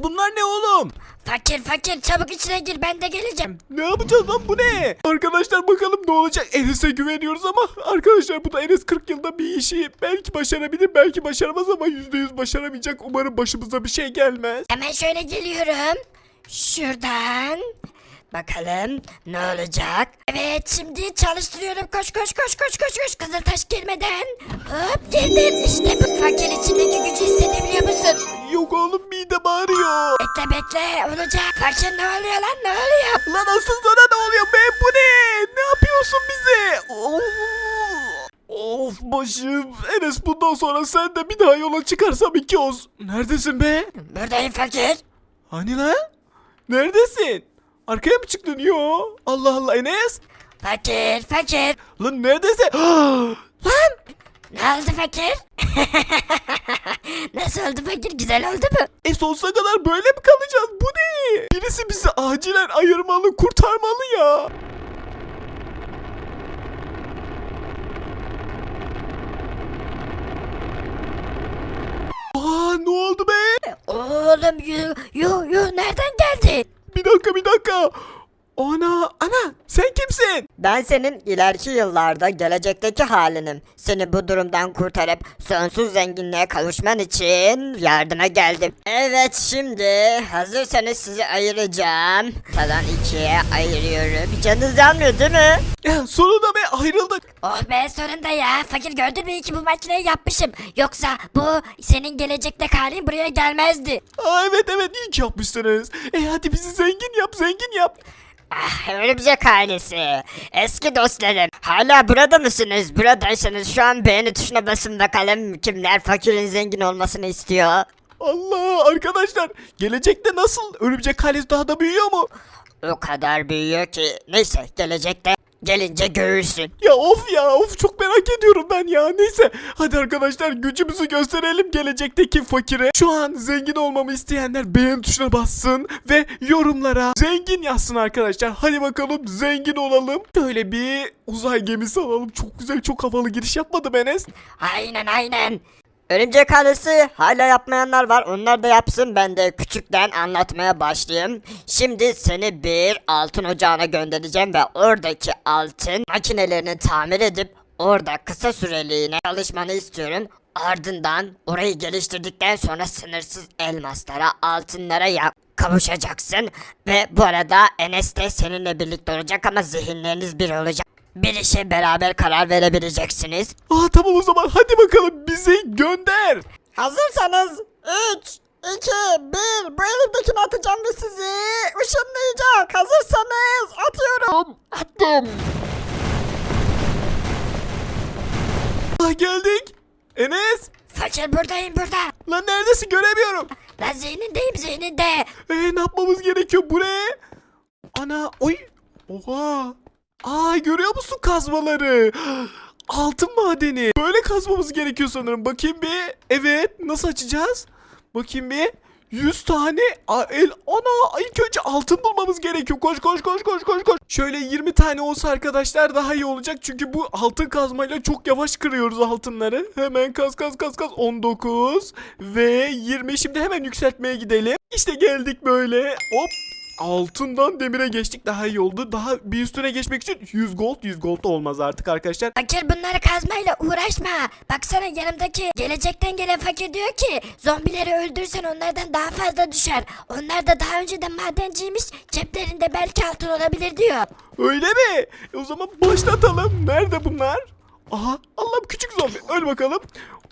Bunlar ne oğlum? Fakir fakir çabuk içine gir ben de geleceğim. Ne yapacağız lan bu ne? Arkadaşlar bakalım ne olacak? Enes'e güveniyoruz ama arkadaşlar bu da Enes 40 yılda bir işi belki başarabilir belki başaramaz ama %100 başaramayacak. Umarım başımıza bir şey gelmez. Hemen şöyle geliyorum. Şuradan. Bakalım ne olacak? Evet şimdi çalıştırıyorum. Koş koş koş koş koş koş. Kızıltaş girmeden. Hop girdim. İşte bu fakir içindeki gücü hissedebiliyor musun? Yok oğlum mide bağırıyor. Bekle bekle olacak. Fakir ne oluyor lan ne oluyor? Lan asıl sana ne oluyor be bu ne? Ne yapıyorsun bize? Of. Of başım. Enes bundan sonra sen de bir daha yola çıkarsam iki olsun. Neredesin be? Buradayım fakir. Hani lan? Neredesin? Arkaya mı çıktın? Yo. Allah Allah Enes. Fakir fakir. Lan neredesin? Lan ne oldu fakir? Nasıl oldu fakir güzel oldu mu? e sonsuza kadar böyle mi kalacağız? Bu ne? Birisi bizi acilen ayırmalı, kurtarmalı ya. Aa ne oldu be? Oğlum yu yu yu nereden geldin? Bir dakika bir dakika. Ana ana sen kimsin? Ben senin ileriki yıllarda gelecekteki halinim. Seni bu durumdan kurtarıp sonsuz zenginliğe kavuşman için yardıma geldim. Evet şimdi hazırsanız sizi ayıracağım. Tadan ikiye ayırıyorum. Canınız yanmıyor değil mi? Ya sonunda be ayrıldık. Oh be sonunda ya. Fakir gördün mü ki bu makineyi yapmışım. Yoksa bu senin gelecekte halin buraya gelmezdi. Aa, evet evet iyi ki yapmışsınız. E hadi bizi zengin yap zengin yap. Ah, örümcek ailesi. Eski dostlarım. Hala burada mısınız? Buradaysanız şu an beğeni tuşuna basın bakalım kimler fakirin zengin olmasını istiyor. Allah arkadaşlar gelecekte nasıl örümcek ailesi daha da büyüyor mu? O kadar büyüyor ki. Neyse gelecekte gelince görürsün. Ya of ya of çok merak ediyorum ben ya. Neyse hadi arkadaşlar gücümüzü gösterelim gelecekteki fakire. Şu an zengin olmamı isteyenler beğen tuşuna bassın ve yorumlara zengin yazsın arkadaşlar. Hadi bakalım zengin olalım. Böyle bir uzay gemisi alalım. Çok güzel çok havalı giriş yapmadım Enes. Aynen aynen. Örümcek ailesi hala yapmayanlar var. Onlar da yapsın. Ben de küçükten anlatmaya başlayayım. Şimdi seni bir altın ocağına göndereceğim ve oradaki altın makinelerini tamir edip orada kısa süreliğine çalışmanı istiyorum. Ardından orayı geliştirdikten sonra sınırsız elmaslara, altınlara ya kavuşacaksın. Ve bu arada Enes de seninle birlikte olacak ama zihinleriniz bir olacak. Bir işe beraber karar verebileceksiniz. Aa tamam o zaman hadi bakalım bizi gönder. Hazırsanız 3, 2, 1 bu elimdekini atacağım ve sizi ışınlayacak. Hazırsanız atıyorum. Attım. Aa geldik. Enes. Fakir buradayım burada. Lan neredesin göremiyorum. Lan zihnindeyim zihninde. Ee, ne yapmamız gerekiyor? Bu ne? Ana, oy. Oha. Aa, görüyor musun kazmaları? Altın madeni. Böyle kazmamız gerekiyor sanırım. Bakayım bir. Evet. Nasıl açacağız? Bakayım bir. 100 tane el ana ilk önce altın bulmamız gerekiyor. Koş koş koş koş koş koş. Şöyle 20 tane olsa arkadaşlar daha iyi olacak. Çünkü bu altın kazmayla çok yavaş kırıyoruz altınları. Hemen kaz kaz kaz kaz 19 ve 20. Şimdi hemen yükseltmeye gidelim. İşte geldik böyle. Hop altından demire geçtik daha iyi oldu. Daha bir üstüne geçmek için 100 gold 100 gold da olmaz artık arkadaşlar. Fakir bunları kazmayla uğraşma. Baksana yanımdaki gelecekten gelen fakir diyor ki zombileri öldürsen onlardan daha fazla düşer. Onlar da daha önceden madenciymiş. Ceplerinde belki altın olabilir diyor. Öyle mi? E o zaman başlatalım. Nerede bunlar? Aha küçük zombi. Öl bakalım.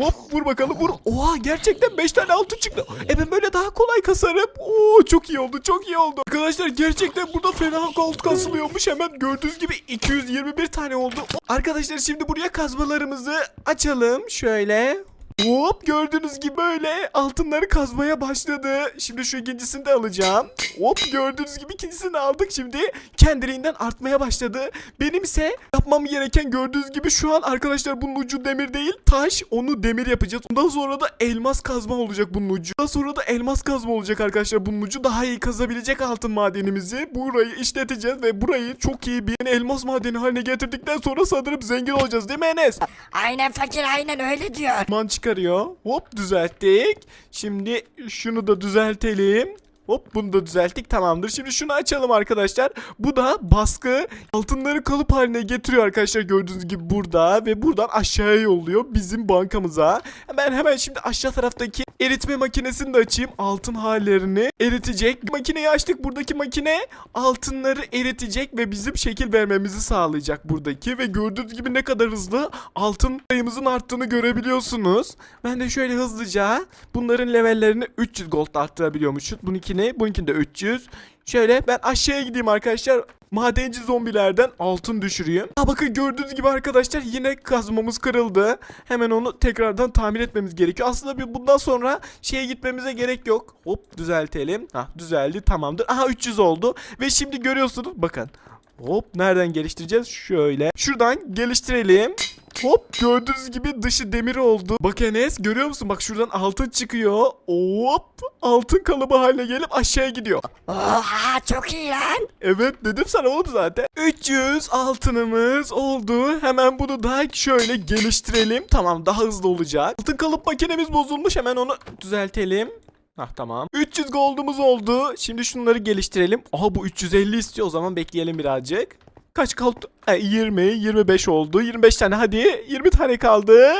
Hop vur bakalım vur. Oha gerçekten 5 tane altın çıktı. E ben böyle daha kolay kasarım. Oo çok iyi oldu çok iyi oldu. Arkadaşlar gerçekten burada fena gold kasılıyormuş. Hemen gördüğünüz gibi 221 tane oldu. Arkadaşlar şimdi buraya kazmalarımızı açalım. Şöyle. Hop gördüğünüz gibi böyle altınları kazmaya başladı. Şimdi şu ikincisini de alacağım. Hop gördüğünüz gibi ikincisini aldık şimdi. Kendiliğinden artmaya başladı. Benim ise yapmam gereken gördüğünüz gibi şu an arkadaşlar bunun ucu demir değil taş. Onu demir yapacağız. Ondan sonra da elmas kazma olacak bunun ucu. Ondan sonra da elmas kazma olacak arkadaşlar bunun ucu. Daha iyi kazabilecek altın madenimizi. Burayı işleteceğiz ve burayı çok iyi bir elmas madeni haline getirdikten sonra sanırım zengin olacağız değil mi Enes? Aynen fakir aynen öyle diyor. Mançık çıkarıyor. Hop düzelttik. Şimdi şunu da düzeltelim. Hop bunu da düzelttik tamamdır. Şimdi şunu açalım arkadaşlar. Bu da baskı altınları kalıp haline getiriyor arkadaşlar gördüğünüz gibi burada ve buradan aşağıya yolluyor bizim bankamıza. Ben hemen şimdi aşağı taraftaki eritme makinesini de açayım. Altın hallerini eritecek. Makineyi açtık. Buradaki makine altınları eritecek ve bizim şekil vermemizi sağlayacak buradaki ve gördüğünüz gibi ne kadar hızlı altın sayımızın arttığını görebiliyorsunuz. Ben de şöyle hızlıca bunların levellerini 300 gold arttırabiliyormuşuz. Bununkini, bununkini de 300. Şöyle ben aşağıya gideyim arkadaşlar. Madenci zombilerden altın düşüreyim. Ha bakın gördüğünüz gibi arkadaşlar yine kazmamız kırıldı. Hemen onu tekrardan tamir etmemiz gerekiyor. Aslında bir bundan sonra şeye gitmemize gerek yok. Hop düzeltelim. Ha düzeldi tamamdır. Aha 300 oldu. Ve şimdi görüyorsunuz bakın. Hop nereden geliştireceğiz? Şöyle. Şuradan geliştirelim. Hop gördüğünüz gibi dışı demir oldu. Bak Enes görüyor musun? Bak şuradan altın çıkıyor. Hop altın kalıbı haline gelip aşağıya gidiyor. Oha çok iyi lan. Evet dedim sana oğlum zaten. 300 altınımız oldu. Hemen bunu da şöyle geliştirelim. Tamam daha hızlı olacak. Altın kalıp makinemiz bozulmuş. Hemen onu düzeltelim. Hah tamam. 300 gold'umuz oldu. Şimdi şunları geliştirelim. Aha bu 350 istiyor. O zaman bekleyelim birazcık. Kaç kaldı? E, 20, 25 oldu. 25 tane hadi. 20 tane kaldı.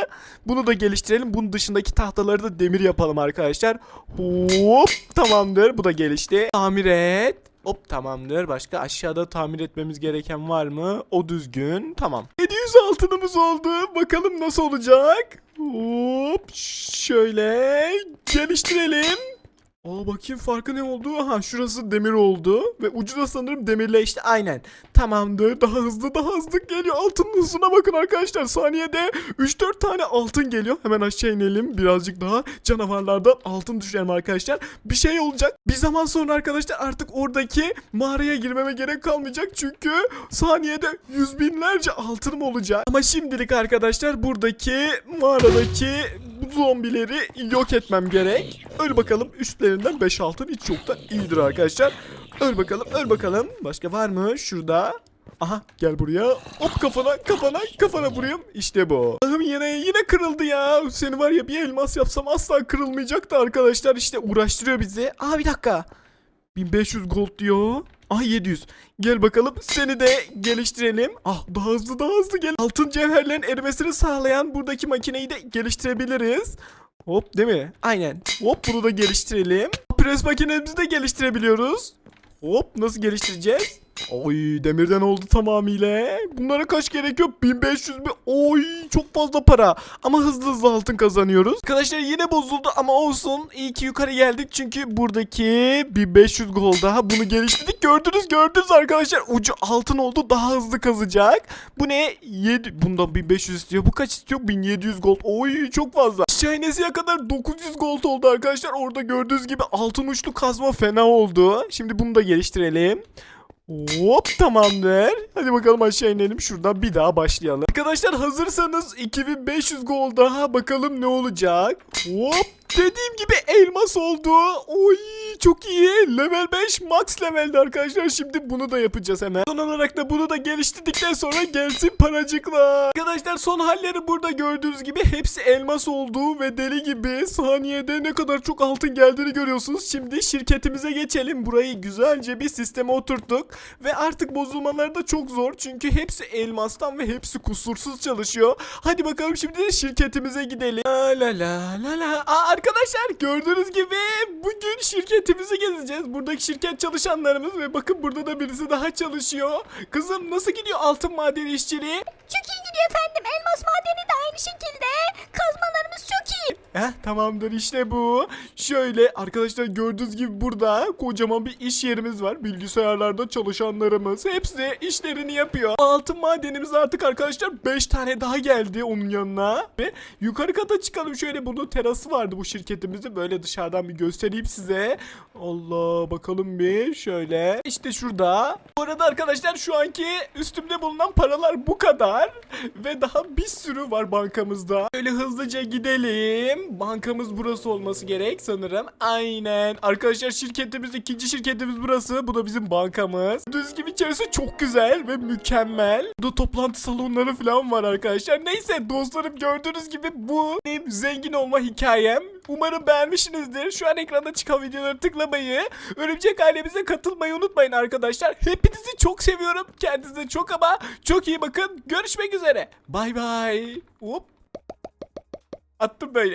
Bunu da geliştirelim. Bunun dışındaki tahtaları da demir yapalım arkadaşlar. Hop tamamdır. Bu da gelişti. Tamir et. Hop tamamdır. Başka aşağıda tamir etmemiz gereken var mı? O düzgün. Tamam. 700 altınımız oldu. Bakalım nasıl olacak? Hop şöyle geliştirelim. Aa bakayım farkı ne oldu? Aha şurası demir oldu. Ve ucu da sanırım demirleşti. Aynen. Tamamdır. Daha hızlı daha hızlı geliyor. Altının hızına bakın arkadaşlar. Saniyede 3-4 tane altın geliyor. Hemen aşağı inelim. Birazcık daha canavarlardan altın düşelim arkadaşlar. Bir şey olacak. Bir zaman sonra arkadaşlar artık oradaki mağaraya girmeme gerek kalmayacak. Çünkü saniyede yüz binlerce altınım olacak. Ama şimdilik arkadaşlar buradaki mağaradaki zombileri yok etmem gerek. Öl bakalım üstlerinden 5 altın hiç çok da iyidir arkadaşlar. Öl bakalım öl bakalım. Başka var mı şurada? Aha gel buraya. Hop kafana kafana kafana vurayım. İşte bu. Allah'ım yine yine kırıldı ya. Seni var ya bir elmas yapsam asla kırılmayacaktı arkadaşlar. İşte uğraştırıyor bizi. Aa bir dakika. 1500 gold diyor. Ah 700. Gel bakalım seni de geliştirelim. Ah daha hızlı daha hızlı gel. Altın cevherlerin erimesini sağlayan buradaki makineyi de geliştirebiliriz. Hop değil mi? Aynen. Hop bunu da geliştirelim. Pres makinemizi de geliştirebiliyoruz. Hop nasıl geliştireceğiz? Oy demirden oldu tamamıyla. Bunlara kaç gerekiyor? 1500 mi? Oy çok fazla para. Ama hızlı hızlı altın kazanıyoruz. Arkadaşlar yine bozuldu ama olsun. İyi ki yukarı geldik çünkü buradaki 1500 gol daha bunu geliştirdik. Gördünüz gördünüz arkadaşlar. Ucu altın oldu daha hızlı kazacak. Bu ne? 7 bundan 1500 istiyor. Bu kaç istiyor? 1700 gold. Oy çok fazla. Şahinesiye kadar 900 gold oldu arkadaşlar. Orada gördüğünüz gibi altın uçlu kazma fena oldu. Şimdi bunu da geliştirelim. Hop tamamdır. Hadi bakalım aşağı inelim. Şuradan bir daha başlayalım. Arkadaşlar hazırsanız 2500 gol daha bakalım ne olacak. Hop dediğim gibi elmas oldu. Oy çok iyi. Level 5 max levelde arkadaşlar. Şimdi bunu da yapacağız hemen. Son olarak da bunu da geliştirdikten sonra gelsin paracıklar. Arkadaşlar son halleri burada gördüğünüz gibi hepsi elmas oldu ve deli gibi saniyede ne kadar çok altın geldiğini görüyorsunuz. Şimdi şirketimize geçelim. Burayı güzelce bir sisteme oturttuk ve artık bozulmaları da çok zor çünkü hepsi elmastan ve hepsi kusursuz çalışıyor. Hadi bakalım şimdi de şirketimize gidelim. La la la la la. Aa, arkadaşlar gördüğünüz gibi bugün şirketimizi gezeceğiz. Buradaki şirket çalışanlarımız ve bakın burada da birisi daha çalışıyor. Kızım nasıl gidiyor altın madeni işçiliği? Çok iyi gidiyor efendim. Elmas madeni de aynı şekilde. Kazmalarımız çok iyi. Heh tamamdır işte bu. Şöyle arkadaşlar gördüğünüz gibi burada kocaman bir iş yerimiz var. Bilgisayarlarda çalışanlarımız hepsi işlerini yapıyor. Altın madenimiz artık arkadaşlar 5 tane daha geldi onun yanına. Ve yukarı kata çıkalım şöyle bunun terası vardı bu şirketimizi. Böyle dışarıdan bir göstereyim size. Allah bakalım bir şöyle. İşte şurada. Bu arada arkadaşlar şu anki üstümde bulunan paralar bu kadar. Ve daha bir sürü var bankamızda. Öyle hızlıca gidelim. Bankamız burası olması gerek sanırım. Aynen. Arkadaşlar şirketimiz ikinci şirketimiz burası. Bu da bizim bankamız. Düz gibi içerisi çok güzel ve mükemmel. Burada toplantı salonları falan var arkadaşlar. Neyse dostlarım gördüğünüz gibi bu benim zengin olma hikayem. Umarım beğenmişsinizdir. Şu an ekranda çıkan videoları tıklamayı, Örümcek ailemize katılmayı unutmayın arkadaşlar. Hepinizi çok seviyorum. Kendinize çok ama çok iyi bakın. Görüşmek üzere. Bay bay. Hop. Attım böyle.